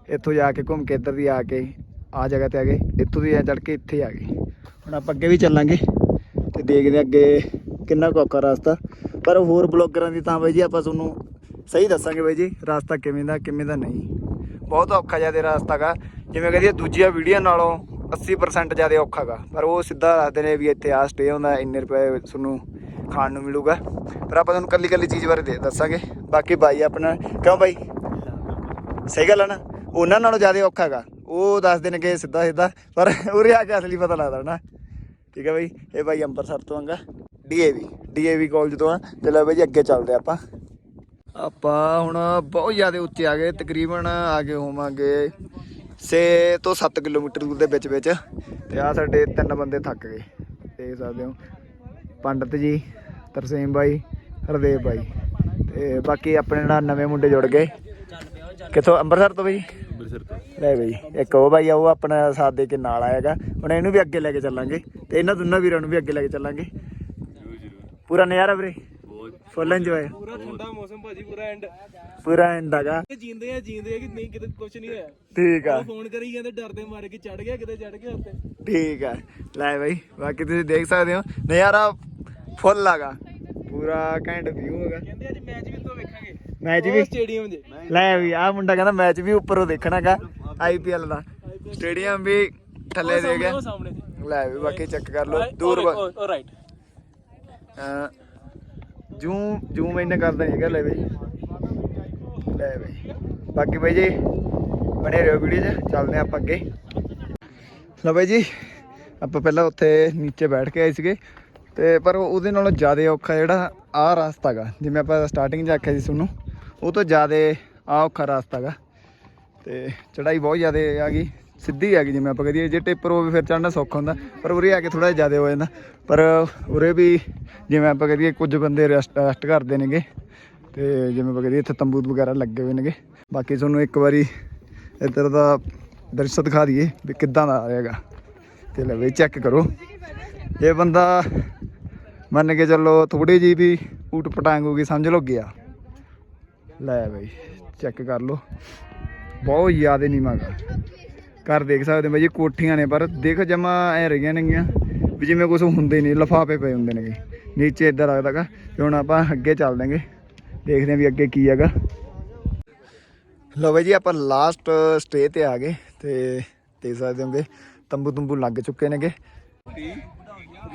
ਇੱਥੋਂ ਜਾ ਕੇ ਘੁੰਮ ਕੇ ਇੱਧਰ ਦੀ ਆ ਕੇ ਆ ਜਗ੍ਹਾ ਤੇ ਆ ਗਏ, ਇੱਥੋਂ ਦੀ ਆ ਚੜ ਕੇ ਇੱਥੇ ਆ ਗਏ। ਹੁਣ ਆਪਾਂ ਅੱਗੇ ਵੀ ਚੱਲਾਂਗੇ ਤੇ ਦੇਖਦੇ ਅੱਗੇ ਕਿੰਨਾ ਕੁ ਔਖਾ ਰਸਤਾ। ਪਰ ਹੋਰ ਬਲੌਗਰਾਂ ਦੀ ਤਾਂ ਬਾਈ ਜੀ ਆਪਾਂ ਤੁਹਾਨੂੰ ਸਹੀ ਦੱਸਾਂਗੇ ਬਾਈ ਜੀ, ਰਸਤਾ ਕਿਵੇਂ ਦਾ ਕਿਵੇਂ ਦਾ ਨਹੀਂ। ਬਹੁਤ ਔਖਾ ਜ਼ਿਆਦਾ ਰਸਤਾ ਗਾ। ਜਿਵੇਂ ਕਹਦੀ ਦੂਜੀਆਂ ਵੀਡੀਓ ਨਾਲੋਂ 80% ਜ਼ਿਆਦਾ ਔਖਾ ਗਾ। ਪਰ ਉਹ ਸਿੱਧਾ ਦੱਸਦੇ ਨੇ ਵੀ ਇੱਥੇ ਆ ਸਟੇ ਹੁੰਦਾ, ਇੰਨੇ ਰੁਪਏ ਤੁਹਾਨੂੰ ਖਾਣ ਨੂੰ ਮਿਲੂਗਾ। ਪਰ ਆਪਾਂ ਤੁਹਾਨੂੰ ਕੱਲੀ ਕੱਲੀ ਚੀਜ਼ ਬਾਰੇ ਦੇ ਦੱਸਾਂਗੇ। ਬਾਕੀ ਬਾਈ ਆਪਣਾ, ਕਿਉਂ ਬਾਈ? ਸਹੀ ਗੱਲ ਹੈ ਨਾ? ਉਹਨਾਂ ਨਾਲੋਂ ਜ਼ਿਆਦਾ ਔਖਾ ਗਾ। ਉਹ ਦੱਸਦੇ ਨੇ ਕਿ ਸਿੱਧਾ ਸਿੱਧਾ, ਪਰ ਉਰੇ ਆ ਕੇ ਅਸਲੀ ਪਤਾ ਲੱਗਦਾ ਨਾ। ਠੀਕ ਹੈ ਬਾਈ? ਇਹ ਬਾਈ ਅੰਮ੍ਰਿਤਸਰ ਤੋਂ ਆਂਗਾ ਡੀਏਵੀ ਡੀਏਵੀ ਕਾਲਜ ਤੋਂ ਆ। ਤੇ ਲੈ ਬਾਈ ਜੀ ਅੱਗੇ ਚੱਲਦੇ ਆਪਾਂ। ਆਪਾਂ ਹੁਣ ਬਹੁਤ ਜ਼ਿਆਦਾ ਉੱਚੇ ਆ ਗਏ ਤਕਰੀਬਨ ਆ ਗਏ ਹੋਵਾਂਗੇ 6 ਤੋਂ 7 ਕਿਲੋਮੀਟਰ ਦੂਰ ਦੇ ਵਿੱਚ ਵਿੱਚ। ਤੇ ਆ ਸਾਡੇ ਤਿੰਨ ਬੰਦੇ ਥੱਕ ਗਏ। ਦੇਖ ਸਕਦੇ ਹੋ ਪੰਡਤ ਜੀ ਤਰਸੇਮ ਬਾਈ ਹਰਦੇਵ ਬਾਈ। ਤੇ ਬਾਕੀ ਆਪਣੇ ਨਾਲ ਨਵੇਂ ਮੁੰਡੇ ਜੁੜ ਗਏ। ਕਿੱਥੋਂ? ਅੰਮ੍ਰਿਤਸਰ ਤੋਂ ਬਈ ਅੰਮ੍ਰਿਤਸਰ ਤੋਂ। ਲੈ ਬਈ ਇੱਕ ਉਹ ਬਾਈ ਆ ਉਹ ਆਪਣਾ ਸਾਥ ਦੇ ਕੇ ਨਾਲ ਆਏਗਾ ਹੁਣ ਇਹਨੂੰ ਵੀ ਅੱਗੇ ਲੈ ਕੇ ਚੱਲਾਂਗੇ। ਤੇ ਇਹਨਾਂ ਦੋਨਾਂ ਵੀਰਾਂ ਨੂੰ ਵੀ ਅੱਗੇ ਲੈ ਕੇ ਚੱਲਾਂਗੇ। ਪੂਰਾ ਨਜ਼ਾਰਾ ਵੀਰੇ। ਫੁੱਲ ਇੰਜੋਏ ਪੂਰਾ ਠੰਡਾ ਮੌਸਮ ਭਾਜੀ ਪੂਰਾ ਐਂਡ ਪੂਰਾ ਇੰਦਾਗਾ ਜੀਂਦੇ ਆ ਜੀਂਦੇ ਆ ਕਿ ਨਹੀਂ ਕਿਤੇ ਕੁਝ ਨਹੀਂ ਹੋਇਆ। ਠੀਕ ਆ। ਫੋਨ ਕਰੀ ਜਾਂਦੇ ਡਰਦੇ ਮਾਰੇ ਕਿ ਚੜ ਗਿਆ ਕਿਤੇ ਚੜ ਗਿਆ ਉੱਤੇ ਠੀਕ ਆ। ਲੈ ਬਾਈ ਬਾਕੀ ਤੁਸੀਂ ਦੇਖ ਸਕਦੇ ਹੋ ਨਜ਼ਾਰਾ ਫੁੱਲ ਆਗਾ ਪੂਰਾ ਘੈਂਟ ਵਿਊ ਹੈਗਾ ਕਹਿੰਦੇ ਅੱਜ ਮੈਚ ਵੀ ਤੋਂ ਵੇਖਾਂਗੇ। ਮੈਚ ਵੀ? ਸਟੇਡੀਅਮ 'ਚ। ਲੈ ਵੀ ਆ ਮੁੰਡਾ ਕਹਿੰਦਾ ਮੈਚ ਵੀ ਉੱਪਰੋਂ ਦੇਖਣਾਗਾ ਆਈਪੀਐਲ ਦਾ। ਸਟੇਡੀਅਮ ਵੀ ਥੱਲੇ ਦੇ ਗਿਆ ਲੈ ਵੀ ਬਾਕੀ ਚੈੱਕ ਕਰ ਲਓ। ਦੂਰ ਰਾਈਟ ਅਹ ਜੂਮ ਜੂਮ ਇੰਨਾ ਕਰਦਾ ਨਹੀਂ ਹੈਗਾ, ਲੈ ਬਈ। ਲੈ ਬਈ। ਬਾਕੀ ਬਾਈ ਜੀ, ਬਣੇ ਰਹੋ ਵੀਡੀਓ 'ਚ, ਚੱਲਦੇ ਹਾਂ ਆਪਾਂ ਅੱਗੇ। ਲਓ ਬਾਈ ਜੀ, ਆਪਾਂ ਪਹਿਲਾਂ ਉੱਥੇ ਨੀਚੇ ਬੈਠ ਕੇ ਆਏ ਸੀਗੇ। ਤੇ ਪਰ ਉਹਦੇ ਨਾਲੋਂ ਜ਼ਿਆਦਾ ਔਖਾ ਜਿਹੜਾ ਆਹ ਰਸਤਾ ਗਾ, ਜਿਵੇਂ ਆਪਾਂ ਸਟਾਰਟਿੰਗ 'ਚ ਆਖਿਆ ਸੀ ਤੁਹਾਨੂੰ, ਉਹ ਤੋਂ ਜ਼ਿਆਦਾ ਆਹ ਔਖਾ ਰਸਤਾ ਗਾ। ਤੇ ਚੜਾਈ ਬਹੁਤ ਜ਼ਿਆਦਾ ਆ ਗਈ। ਸਿੱਧੀ ਆ ਗਈ ਜਿਵੇਂ ਆਪਾਂ ਕਹਦੀਏ, ਜੇ ਟੇਪਰ ਹੋਵੇ ਫਿਰ ਚੜਨਾ ਸੌਖਾ ਹੁੰਦਾ, ਪਰ ਉਰੇ ਆ ਕੇ ਥੋੜਾ ਜਿਹਾ ਜ਼ਿਆਦਾ ਹੋ ਜਾਂਦਾ। ਪਰ ਉਰੇ ਵੀ ਜਿਵੇਂ ਆਪਾਂ ਕਹਦੀਏ, ਕੁਝ ਬੰਦੇ ਰੈਸਟ ਰੈਸਟ ਕਰਦੇ ਨੇਗੇ, ਤੇ ਜਿਵੇਂ ਆਪਾਂ ਕਹਦੀਏ, ਇੱਥੇ ਤੰਬੂ ਵਗੈਰਾ ਲੱਗੇ ਹੋਏ ਨੇਗੇ। ਬਾਕੀ ਤੁਹਾਨੂੰ ਇੱਕ ਵਾਰੀ ਇੱਧਰ ਦਾ ਦ੍ਰਿਸ਼ ਦਿਖਾ ਦਈਏ ਵੀ ਕਿੱਦਾਂ ਦਾ ਆ ਰਿਹਾਗਾ ਤੇ ਲੈ ਵੀ ਚੈੱਕ ਕਰੋ। ਇਹ ਬੰਦਾ ਮੰਨ ਕੇ ਚੱਲੋ ਥੋੜੀ ਜੀ ਵੀ ਊਟ ਪਟਾਂਗ ਹੋ ਗਈ, ਸਮਝ ਲਓ ਗਿਆ। ਲੈ ਬਈ ਚੈੱਕ ਕਰ ਲਓ। ਬਹੁਤ ਜ਼ਿਆਦਾ ਨੀਵਾਂ ਗਾ। ਘਰ ਦੇਖ ਸਕਦੇ ਹੋ ਬਾਈ ਜੀ, ਕੋਠੀਆਂ ਨੇ, ਪਰ ਦੇਖ ਜਮਾ ਐ ਰਹੀਆਂ ਨੇਗੀਆਂ ਵੀ ਜਿਵੇਂ ਕੁਝ ਹੁੰਦੇ ਨਹੀਂ, ਲਫਾਫੇ ਪਏ ਹੁੰਦੇ ਨੇਗੇ। ਨੀਚੇ ਇੱਧਰ ਲੱਗਦਾਗਾ ਤੇ ਹੁਣ ਆਪਾਂ ਅੱਗੇ ਚੱਲ ਦਾਂਗੇ ਦੇਖਦੇ ਹਾਂ ਵੀ ਅੱਗੇ ਕੀ ਹੈਗਾ। ਲਓ ਬਾਈ ਜੀ, ਆਪਾਂ ਲਾਸਟ ਸਟੇ ਤੇ ਆ ਗਏ, ਤੇ ਦੇਖ ਸਕਦੇ ਹੋਗੇ, ਤੰਬੂ ਤੰਬੂ ਲੱਗ ਚੁੱਕੇ ਨੇਗੇ।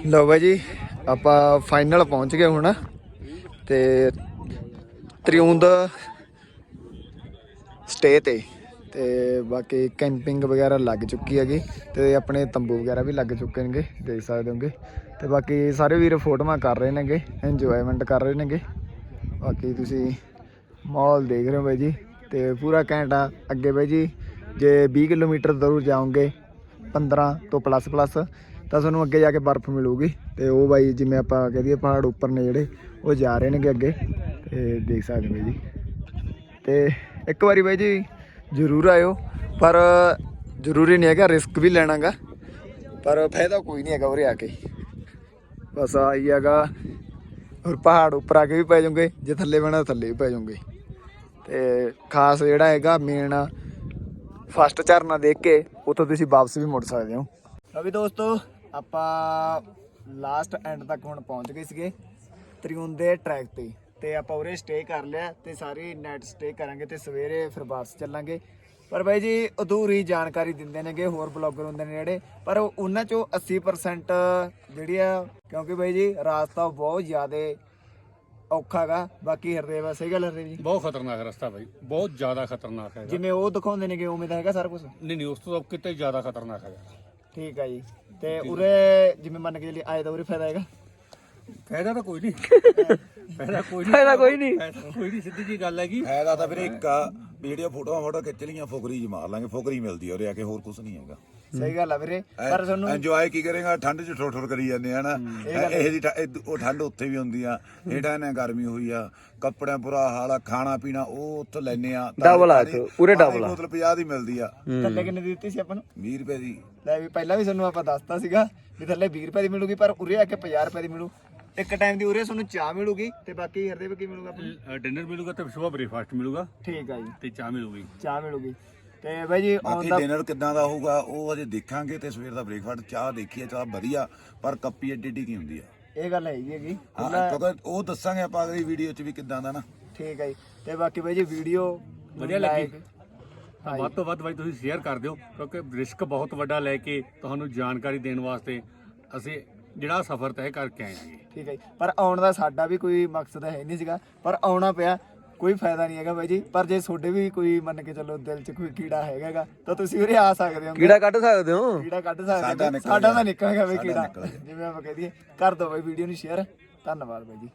ਲਓ ਬਾਈ ਜੀ, ਆਪਾਂ ਫਾਈਨਲ ਪਹੁੰਚ ਗਏ ਹੁਣ, ਤੇ ਤ੍ਰਿਉਂਦ ਸਟੇ ਤੇ। ਤੇ ਬਾਕੀ ਕੈਂਪਿੰਗ ਵਗੈਰਾ ਲੱਗ ਚੁੱਕੀ ਹੈਗੀ ਤੇ ਆਪਣੇ ਤੰਬੂ ਵਗੈਰਾ ਵੀ ਲੱਗ ਚੁੱਕੇ ਨੇਗੇ, ਦੇਖ ਸਕਦੇ ਹੋਗੇ। ਤੇ ਬਾਕੀ ਸਾਰੇ ਵੀਰ ਫੋਟੋਆਂ ਕਰ ਰਹੇ ਨੇਗੇ ਇੰਜੋਇਮੈਂਟ ਕਰ ਰਹੇ ਨੇਗੇ। ਬਾਕੀ ਤੁਸੀਂ ਮਾਹੌਲ ਦੇਖ ਰਹੇ ਹੋ ਬਾਈ ਜੀ, ਤੇ ਪੂਰਾ ਘੰਟਾ ਅੱਗੇ ਬਾਈ ਜੀ, ਜੇ 20 ਕਿਲੋਮੀਟਰ ਦੂਰ ਜਾਓਗੇ 15 ਤੋਂ ਪਲੱਸ ਪਲੱਸ ਤਾਂ ਤੁਹਾਨੂੰ ਅੱਗੇ ਜਾ ਕੇ ਬਰਫ਼ ਮਿਲੂਗੀ। ਤੇ ਉਹ ਬਾਈ ਜਿਵੇਂ ਆਪਾਂ ਕਹਦੀਏ ਪਹਾੜ ਉੱਪਰ ਨੇ ਜਿਹੜੇ, ਉਹ ਜਾ ਰਹੇ ਨੇਗੇ ਅੱਗੇ। ਤੇ ਦੇਖ ਸਕਦੇ ਹੋ ਜੀ। ਤੇ ਇੱਕ ਵਾਰੀ ਬਾਈ ਜੀ ਜ਼ਰੂਰ ਆਇਓ, ਪਰ ਜ਼ਰੂਰੀ ਨਹੀਂ ਹੈਗਾ ਰਿਸਕ ਵੀ ਲੈਣਾਗਾ। ਪਰ ਫਾਇਦਾ ਕੋਈ ਨਹੀਂ ਹੈਗਾ ਉਰੇ ਆ ਕੇ। ਬਸ ਆਈ ਹੈਗਾ ਔਰ ਪਹਾੜ ਉੱਪਰ ਆ ਕੇ ਵੀ ਪੈ ਜਾਓਗੇ, ਜੇ ਥੱਲੇ ਬਣਾ ਥੱਲੇ ਵੀ ਪੈ ਜਾਓਗੇ। ਤੇ ਖਾਸ ਜਿਹੜਾ ਹੈਗਾ ਮੇਨ ਫਸਟ ਝਰਨਾ ਦੇਖ ਕੇ, ਉੱਥੋਂ ਤੁਸੀਂ ਵਾਪਸ ਵੀ ਮੁੜ ਸਕਦੇ ਹੋ। ਅਭੀ ਦੋਸਤੋ, ਆਪਾਂ ਲਾਸਟ ਐਂਡ ਤੱਕ ਹੁਣ ਪਹੁੰਚ ਗਏ ਸੀਗੇ ਤ੍ਰਿਉਂਦ ਦੇ ਟਰੈਕ ਤੇ। ਤੇ ਆਪਾਂ ਉਰੇ ਸਟੇ ਕਰ ਲਿਆ ਤੇ ਸਾਰੀ ਨਾਈਟ ਸਟੇ ਕਰਾਂਗੇ ਤੇ ਸਵੇਰੇ ਫਿਰ ਵਾਪਸ ਚੱਲਾਂਗੇ। ਪਰ ਬਾਈ ਜੀ ਅਧੂਰੀ ਜਾਣਕਾਰੀ ਦਿੰਦੇ ਨੇਗੇ ਹੋਰ ਬਲੌਗਰ ਹੁੰਦੇ ਨੇ ਜਿਹੜੇ। ਪਰ ਉਹ- ਉਹਨਾਂ ਚੋਂ 80% ਜਿਹੜੀ ਆ ਕਿਉਂਕਿ ਬਾਈ ਜੀ ਰਾਸਤਾ ਬਹੁਤ ਜ਼ਿਆਦਾ ਔਖਾ ਗਾ। ਬਾਕੀ ਹਰਦੇਵ ਆ ਸਹੀ ਗੱਲ ਹਰਦੇਵ ਜੀ? ਬਹੁਤ ਖਤਰਨਾਕ ਰਸਤਾ ਬਾਈ ਬਹੁਤ ਜ਼ਿਆਦਾ ਖਤਰਨਾਕ ਹੈਗਾ। ਜਿਵੇਂ ਉਹ ਦਿਖਾਉਂਦੇ ਨੇਗੇ ਉਵੇਂ ਦਾ ਹੈਗਾ ਸਾਰਾ ਕੁਝ ਨਹੀਂ ਨਹੀਂ ਉਸ ਤੋਂ ਕਿਤੇ ਜ਼ਿਆਦਾ ਖਤਰਨਾਕ ਹੈਗਾ। ਠੀਕ ਆ ਜੀ। ਤੇ ਉਰੇ ਜਿਵੇਂ ਮੰਨ ਕੇ ਚੱਲੀ ਆਏ ਤਾਂ ਉਰੇ ਫਾਇਦਾ ਹੈਗਾ। ਫਾਇਦਾ ਤਾਂ ਕੋਈ ਨਹੀਂ। ਫਾਇਦਾ ਕੋਈ ਨਹੀਂ। ਫਾਇਦਾ ਕੋਈ ਨਹੀਂ। ਫਾਇਦਾ ਕੋਈ ਨਹੀਂ ਸਿੱਧੀ ਜੀ ਗੱਲ ਹੈਗੀ। ਫਾਇਦਾ ਤਾਂ ਵੀਰੇ ਇੱਕ ਆ ਵੀ ਜਿਹੜੀਆਂ ਫੋਟੋਆਂ ਫੋਟੋ ਖਿੱਚ ਲੀਆਂ ਫੁਕਰੀ ਜੀ ਮਾਰ ਲਾਂਗੇ ਫੁਕਰੀ ਮਿਲਦੀ ਆ ਉਰੇ ਆ ਕੇ ਹੋਰ ਕੁਝ ਨਹੀਂ ਹੈਗਾ। ਸਹੀ ਗੱਲ ਆ ਵੀਰੇ ਪਰ ਤੁਹਾਨੂੰ ਇੰਜੋਏ ਕੀ ਕਰੇਗਾ? ਠੰਡ 'ਚ ਠੋਠ ਠੋਠ ਕਰੀ ਜਾਂਦੇ ਆ ਨਾ ਇਹ ਜੀ ਉਹ ਠੰਡ ਉੱਥੇ ਵੀ ਹੁੰਦੀ ਆ ਹੇਠਾਂ ਨੇ ਗਰਮੀ ਹੋਈ ਆ ਕੱਪੜਿਆਂ ਬੁਰਾ ਹਾਲ ਆ ਖਾਣਾ ਪੀਣਾ ਉਹ ਉੱਥੇ ਲੈਨੇ ਆ Double ਆ ਇੱਥੇ, ਪੂਰੇ double ਆ। ਬੋਤਲ 50 ਦੀ ਮਿਲਦੀ ਆ। ਥੱਲੇ ਕਿੰਨੇ ਦੀ ਦਿੱਤੀ ਸੀ ਆਪਾਂ ਨੂੰ? 20 ਰੁਪਏ ਦੀ। ਲੈ ਵੀ ਪਹਿਲਾਂ ਵੀ ਤੁਹਾਨੂੰ ਆਪਾਂ ਦੱਸਤਾ ਸੀਗਾ ਵੀ ਥੱਲੇ 20 ਰੁਪਏ ਦੀ ਮਿਲੂਗੀ ਪਰ ਉਰੇ ਆ ਕੇ 50 ਰੁਪਏ ਦੀ ਮਿਲੂ। ਇੱਕ ਟਾਈਮ ਦੀ ਉਰੇ ਤੁਹਾਨੂੰ ਚਾਹ ਮਿਲੂਗੀ ਤੇ ਬਾਕੀ ਹਰਦੇਵ ਕੀ ਮਿਲੂਗਾ? ਡਿਨਰ ਮਿਲੂਗਾ ਤੇ ਸੁਬਹ ਬ੍ਰੇਕਫਾਸਟ ਮਿਲੂਗਾ। ਠੀਕ ਆ ਜੀ। ਤੇ ਚਾਹ ਮਿਲੂਗੀ। ਚਾਹ ਮਿਲੂਗੀ। ਤੇ ਬਾਈ ਜੀ ਬਾਕੀ ਦਾ ਡਿਨਰ ਕਿੱਦਾਂ ਦਾ ਹੋਊਗਾ ਉਹ ਅਜੇ ਦੇਖਾਂਗੇ ਤੇ ਸਵੇਰ ਦਾ ਬ੍ਰੇਕਫਾਸਟ ਚਾਹ ਦੇਖੀਏ ਚਾਹ ਵਧੀਆ ਪਰ ਕੱਪੀ ਐਡੀ ਐਡੀ ਕੀ ਹੁੰਦੀ ਆ। ਇਹ ਗੱਲ ਹੈਗੀ ਹੈਗੀ। ਹਾਂ ਕਿਉਂਕਿ ਉਹ ਦੱਸਾਂਗੇ ਆਪਾਂ ਅਗਲੀ ਵੀਡੀਓ 'ਚ ਵੀ ਕਿੱਦਾਂ ਦਾ ਨਾ। ਠੀਕ ਹੈ ਜੀ। ਤੇ ਬਾਕੀ ਬਾਈ ਜੀ ਵੀਡੀਓ ਵਧੀਆ ਲੱਗੀ। ਤਾਂ ਵੱਧ ਤੋਂ ਵੱਧ ਬਾਈ ਤੁਸੀਂ ਸ਼ੇਅਰ ਕਰ ਦਿਓ ਕਿਉਂਕਿ ਰਿਸਕ ਬਹੁਤ ਵੱਡਾ ਲੈ ਕੇ ਤੁਹਾਨੂੰ ਜਾਣਕਾਰੀ ਦੇਣ ਵਾਸਤੇ ਅਸੀਂ ਜਿਹੜਾ ਸਫ਼ਰ ਤੈਅ ਕਰਕੇ ਆਏ ਹਾਂ ਠੀਕ ਹੈ ਜੀ। ਪਰ ਆਉਣ ਦਾ ਸਾਡਾ ਵੀ ਕੋਈ ਮਕਸਦ ਹੈ ਨਹੀਂ ਸੀਗਾ। ਪਰ ਆਉਣਾ ਪਿਆ ਕੋਈ ਫਾਇਦਾ ਨਹੀਂ ਹੈਗਾ ਬਾਈ ਜੀ। ਪਰ ਜੇ ਤੁਹਾਡੇ ਵੀ ਕੋਈ ਮੰਨ ਕੇ ਚੱਲੋ ਦਿਲ 'ਚ ਕੋਈ ਕੀੜਾ ਹੈਗਾਗਾ ਤਾਂ ਤੁਸੀਂ ਉਰੇ ਆ ਸਕਦੇ ਹੋ। ਕੀੜਾ ਕੱਢ ਸਕਦੇ ਹੋ? ਕੀੜਾ ਕੱਢ ਸਕਦੇ ਸਾਡਾ ਹੋ ਸਾਡਾ। ਤਾਂ ਨਿਕਲ ਗਿਆ ਬਈ ਕੀੜਾ। ਜਿਵੇਂ ਆਪਾਂ ਕਹਦੇ ਕਰ ਦੋ ਬਾਈ ਵੀਡੀਓ ਨੂੰ ਸ਼ੇਅਰ ਧੰਨਵਾਦ ਬਾਈ ਜੀ।